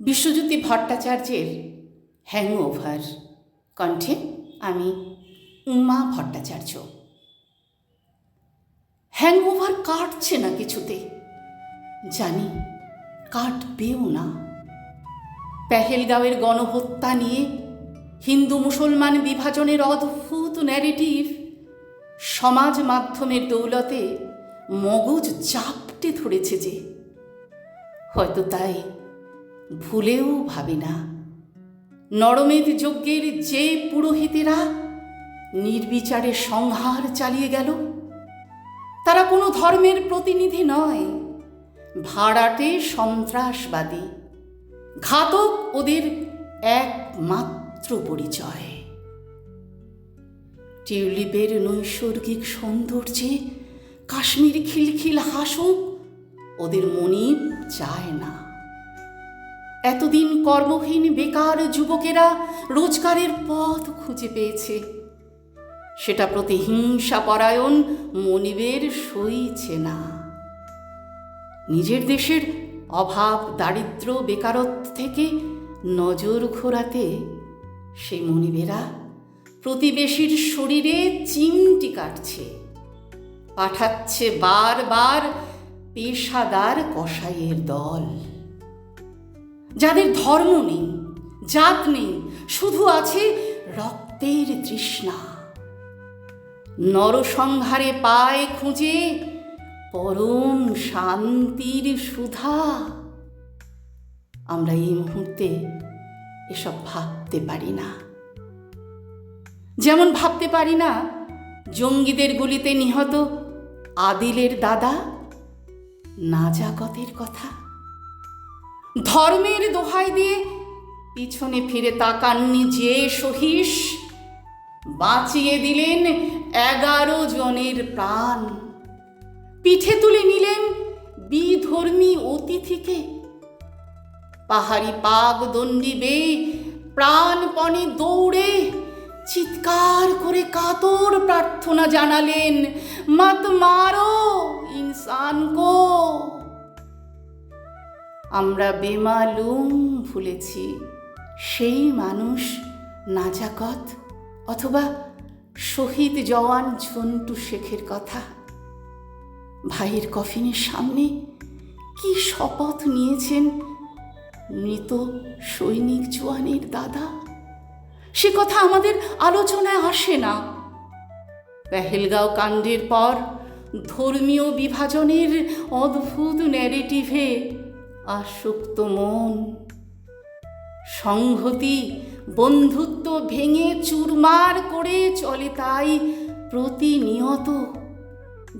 বিশ্বজ্যোতি ভট্টাচার্যের হ্যাংওভার কণ্ঠে আমি উমা ভট্টাচার্য। হ্যাংওভার কাটছে না কিছুতে। জানি, কাটবেও না। পেহেলগাঁওয়ের গণহত্যা নিয়ে হিন্দু মুসলমান বিভাজনের অদ্ভুত ন্যারেটিভ সমাজ মাধ্যমের দৌলতে মগজ চাপটে ধরেছে যে। হয়তো তাই ভুলেও ভাবি না। নরমেদ যজ্ঞের যে পুরোহিতেরা নির্বিচারে সংহার চালিয়ে গেল, তারা কোনো ধর্মের প্রতিনিধি নয়, ভাড়াটে সন্ত্রাসবাদী, ঘাতক ওদের একমাত্র পরিচয়। টিউলিপের নৈসর্গিক সৌন্দর্যে কাশ্মীর খিলখিল হাসুক, ওদের মনিব চায় এতদিন কর্মহীন বেকার যুবকেরা রোজগারের পথ খুঁজে পেয়েছে। সেটা প্রতিহিংসা পরায়ণ মনিবের সইছে না। নিজের দেশের অভাব, দারিদ্র, বেকারত্ব থেকে নজর ঘোরাতে সেই মনিবেরা প্রতিবেশীর শরীরে চিমটি কাটছে। পাঠাচ্ছে বারবার পেশাদার কসাইয়ের দল। যাদের ধর্ম নেই, জাত নেই, শুধু আছে রক্তের তৃষ্ণা। নরসংহারে পায় খুঁজে পরম শান্তির সুধা। আমরা এই মুহূর্তে এসব ভাবতে পারি না। যেমন ভাবতে পারি না, জঙ্গিদের গুলিতে নিহত আদিলের দাদা নাজাগতের কথা। ধর্মের দোহাই দিয়ে পিছনে ফিরে তাকাননি যে সহিস। বাঁচিয়ে দিলেন এগারো জনের প্রাণ। পিঠে তুলে নিলেন বিধর্মী অতিথিকে। পাহাড়ি পাগ দণ্ডি বেয়ে প্রাণপণে দৌড়ে চিৎকার করে কাতর প্রার্থনা জানালেন, মত মারো ইনসান কো আমরা বেমালুম ভুলেছি। সেই মানুষ নাজাকত অথবা শহীদ জওয়ান ঝন্টু শেখের কথা। ভাইয়ের কফিনের সামনে কি শপথ নিয়েছেন মৃত সৈনিক জোয়ানের দাদা? সে কথা আমাদের আলোচনায় আসে না। পেহেলগাঁও কাণ্ডের পর ধর্মীয় বিভাজনের অদ্ভুত ন্যারেটিভে আসক্ত মন। সংহতি বন্ধুত্ব ভেঙে চুরমার করে চলে তাই প্রতিনিয়ত।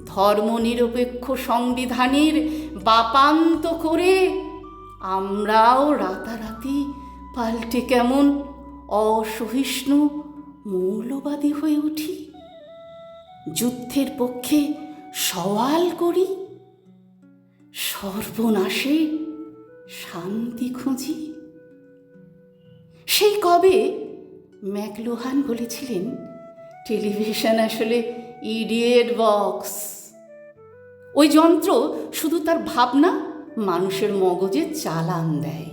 ধর্মনিরপেক্ষ সংবিধানের বাপান্ত করে আমরাও রাতারাতি পাল্টে কেমন অসহিষ্ণু মৌলবাদী হয়ে উঠি। যুদ্ধের পক্ষে সওয়াল করি। সর্বনাশে শান্তি খুঁজি? সেই কবে ম্যাকলোহান বলেছিলেন, টেলিভিশন আসলে ইডিয়েট বক্স। ওই যন্ত্র শুধু তার ভাবনা মানুষের মগজে চালান দেয়।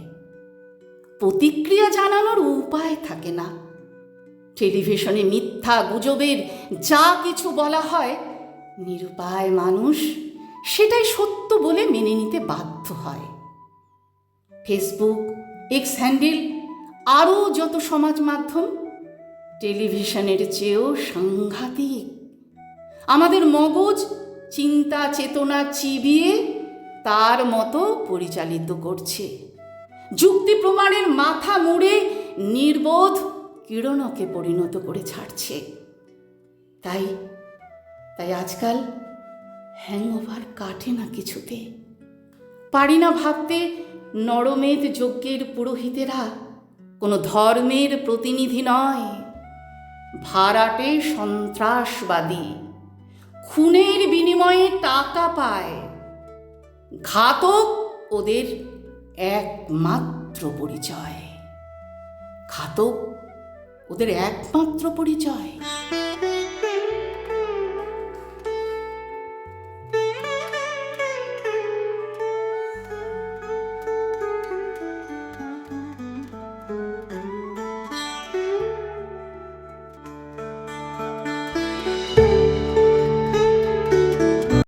প্রতিক্রিয়া জানানোর উপায় থাকে না। টেলিভিশনে মিথ্যা গুজবের যা কিছু বলা হয়, নিরুপায় মানুষ সেটাই সত্য বলে মেনে নিতে বাধ্য হয়। ফেসবুক এক্স হ্যান্ডেল আরও যত সমাজ মাধ্যম, টেলিভিশনের চেয়েও সাংঘাতিক। আমাদের মগজ চিন্তা চেতনা চিবিয়ে তার মতো পরিচালিত করছে। যুক্তি প্রমাণের মাথা মুড়ে নির্বোধ কিরণকে পরিণত করে ছাড়ছে। তাই তাই আজকাল হ্যাংওভার কাটে না কিছুতে। পারি না ভাবতে নরমেদ যজ্ঞের পুরোহিতেরা কোনো ধর্মের প্রতিনিধি নয়। ভাড়াটে সন্ত্রাসবাদী, খুনের বিনিময়ে টাকা পায়। ঘাতক ওদের একমাত্র পরিচয়। ঘাতক ওদের একমাত্র পরিচয়।